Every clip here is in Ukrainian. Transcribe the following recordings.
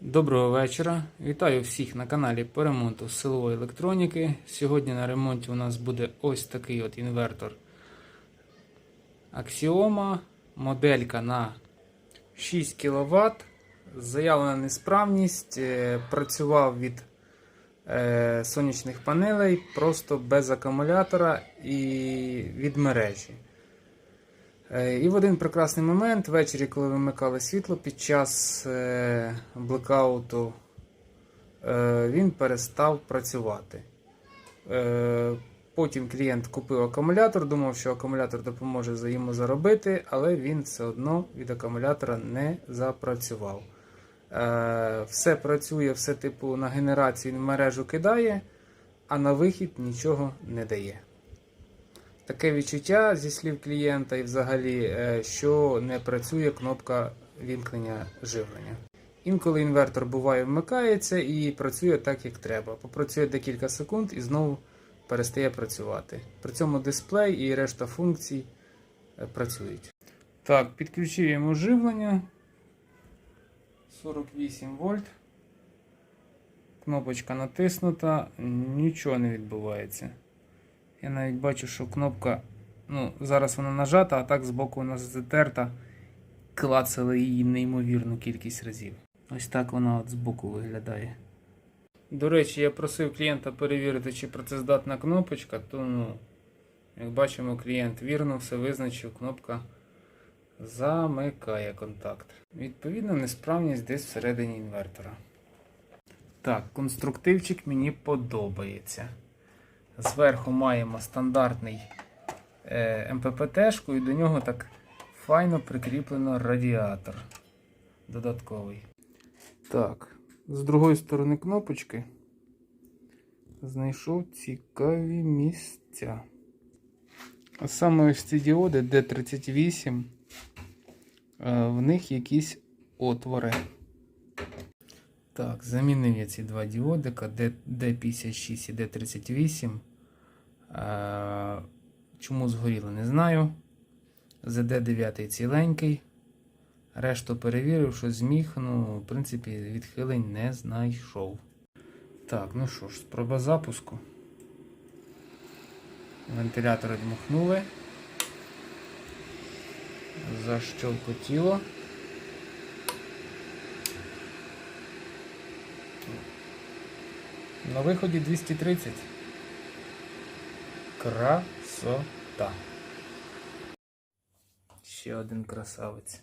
Доброго вечора. Вітаю всіх на каналі по ремонту силової електроніки. Сьогодні на ремонті у нас буде ось такий от інвертор Axioma. Моделька на 6 кВт. Заявлена несправність. е, Працював від е, сонячних панелей просто без акумулятора і від мережі. Е, І в один прекрасний момент, ввечері, коли вимикали світло під час е, блекауту, е, він перестав працювати. Потім клієнт купив акумулятор, думав, що акумулятор допоможе йому заробити, але він все одно від акумулятора не запрацював. Все працює, все типу на генерацію в мережу кидає, а на вихід нічого не дає. Таке відчуття зі слів клієнта і взагалі, е, що не працює кнопка вімкнення живлення. Інколи інвертор буває вмикається і працює так, як треба. Попрацює декілька секунд і знову перестає працювати. При цьому дисплей і решта функцій е, працюють. Так, підключуємо живлення 48 вольт. Кнопочка натиснута, нічого не відбувається. Я навіть бачу, що кнопка, ну, зараз вона нажата, а так збоку вона затерта. Клацали її неймовірну кількість разів. Ось так вона от збоку виглядає. До речі, я просив клієнта перевірити, чи працездатна кнопочка, то ну, як бачимо, клієнт вірно все визначив, кнопка замикає контакт. Відповідно, несправність десь всередині інвертора. Так, конструктивчик мені подобається. Зверху маємо стандартний е, МППТ-шку і до нього так файно прикріплено радіатор додатковий. Так, з другої сторони кнопочки знайшов цікаві місця. А саме ось ці діоди D38, е, в них якісь отвори. Так, замінив я ці два діодика D- D56 і D38. Е, Чому згоріло, не знаю. ZD9 ціленький. Решту перевірив, що зміг, ну, в принципі, відхилень не знайшов. Так, ну що ж, спроба запуску. Вентилятор дмухнули. Защелкотіло. На виході 230. Красота. Ще один красавець.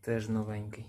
Теж новенький.